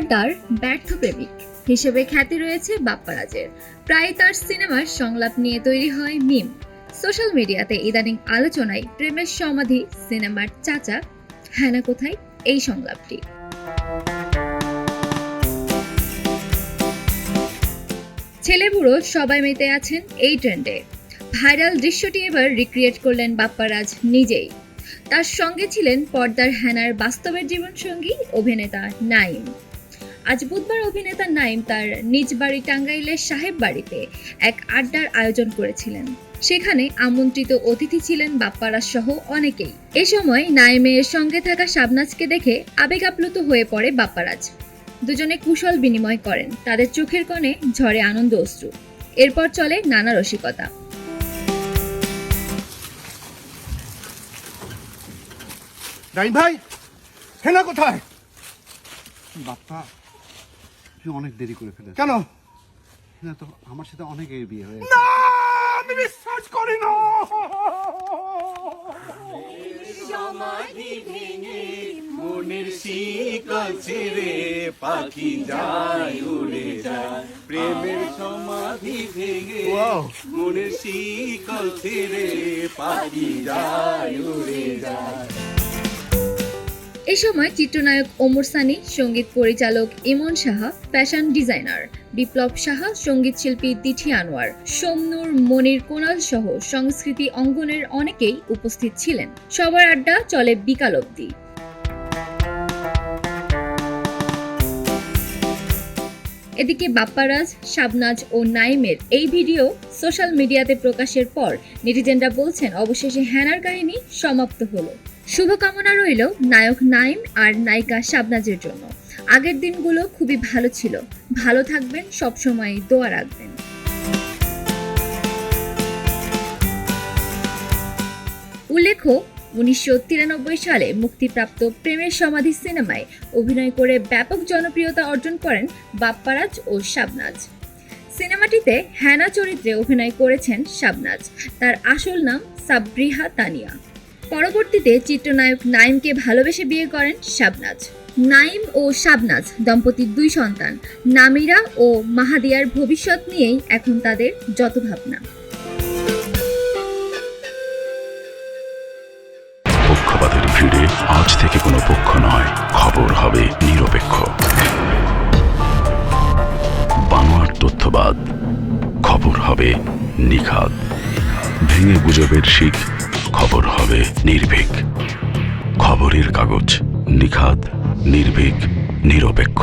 পর্দার ব্যর্থ প্রেমিক হিসেবে খ্যাতি রয়েছে বাপ্পারাজের। প্রায় তার সিনেমার সংলাপ নিয়ে তৈরি হয় মিম। সোশ্যাল মিডিয়াতে ইদানিং আলোচনায় প্রেমের সমাধি সিনেমার চাচা। হ্যানা, কোথায়? এই সংলাপটি। ছেলে বুড়ো সবাই মেতে আছেন এই ট্রেন্ডে। ভাইরাল দৃশ্যটি এবার রিক্রিয়েট করলেন বাপ্পারাজ নিজেই। তার সঙ্গে ছিলেন পর্দার হ্যানার বাস্তবের জীবনসঙ্গী অভিনেতা নাইম। আজ বুধবার অভিনেতা নাইম তার নিজ বাড়ি টাঙ্গাইলের সাহেব বাড়িতে এক আড্ডার আয়োজন করেছিলেন। সেখানে আমন্ত্রিত অতিথি ছিলেন বাপ্পারাজ সহ অনেকেই। এ সময় নাইমের সঙ্গে থাকা শাবনাজকে দেখে আবেগ আপ্লুত হয়ে পড়ে বাপ্পারাজ। দুজনে কুশল বিনিময় করেন, তাদের চোখের কণে ঝরে আনন্দ অশ্রু। এরপর চলে নানা রসিকতা। ভাই হেনা কোথায়? বাপ্পা তুই অনেক দেরি করে ফেলে কেন? না তো আমার সাথে অনেক এর বিয়ে হয়ে না আমি বিশ্বাস করি না। সমাধি ভেঙে মনের শিকল ছেড়ে পাখি যায় উড়ে যায়। প্রেমের সমাধি ভেঙে. মনের শিকল ছেড়ে পাখি যায় উড়ে যায়। এ সময় চিত্রনায়ক ওমর সানি, সংগীত পরিচালক ইমন সাহা, ফ্যাশন ডিজাইনার বিপ্লব সাহা, সংগীত শিল্পী তিথি আনোয়ার, সোমনুর, মনির কোনাল সহ সংস্কৃতি অঙ্গনের অনেকেই উপস্থিত ছিলেন। সবার আড্ডা চলে বিকাল অবধি। এদিকে বাপ্পারাজ, শাবনাজ ও নাইমের এই ভিডিও সোশ্যাল মিডিয়াতে প্রকাশের পর নেটিজেনরা বলছেন, অবশেষে হ্যানার কাহিনী সমাপ্ত হলো। শুভকামনা রইল নায়ক নাইম আর নায়িকা শাবনাজের জন্য। আগের দিনগুলো খুবই ভালো ছিল। ভালো থাকবেন, সবসময় দোয়া রাখবেন। উল্লেখ্য, উনিশশো তিরানব্বই সালে মুক্তিপ্রাপ্ত প্রেমের সমাধি সিনেমায় অভিনয় করে ব্যাপক জনপ্রিয়তা অর্জন করেন বাপ্পারাজ ও শাবনাজ। সিনেমাটিতে হ্যানা চরিত্রে অভিনয় করেছেন শাবনাজ। তার আসল নাম সাবরিহা তানিয়া। পরবর্তীতে চিত্রনায়ক নাইমকে ভালোবেসে বিয়ে করেন শাবনাজ। নাইম ও শাবনাজ দম্পতির দুই সন্তান, নামিরা ও মাহাদিয়ার ভবিষ্যৎ নিয়েই এখন তাদের যত ভাবনা পক্ষপাতের ভিড়ে আজ থেকে কোনো পক্ষ নয়, খবর হবে নিরপেক্ষ। বানোয়ার তথ্যবাদ, খবর হবে নিখাদ। ভেঙে গুজবের শিখ খবর হবে নির্ভীক। খবরের কাগজ নিখাত নির্ভীক নিরপেক্ষ।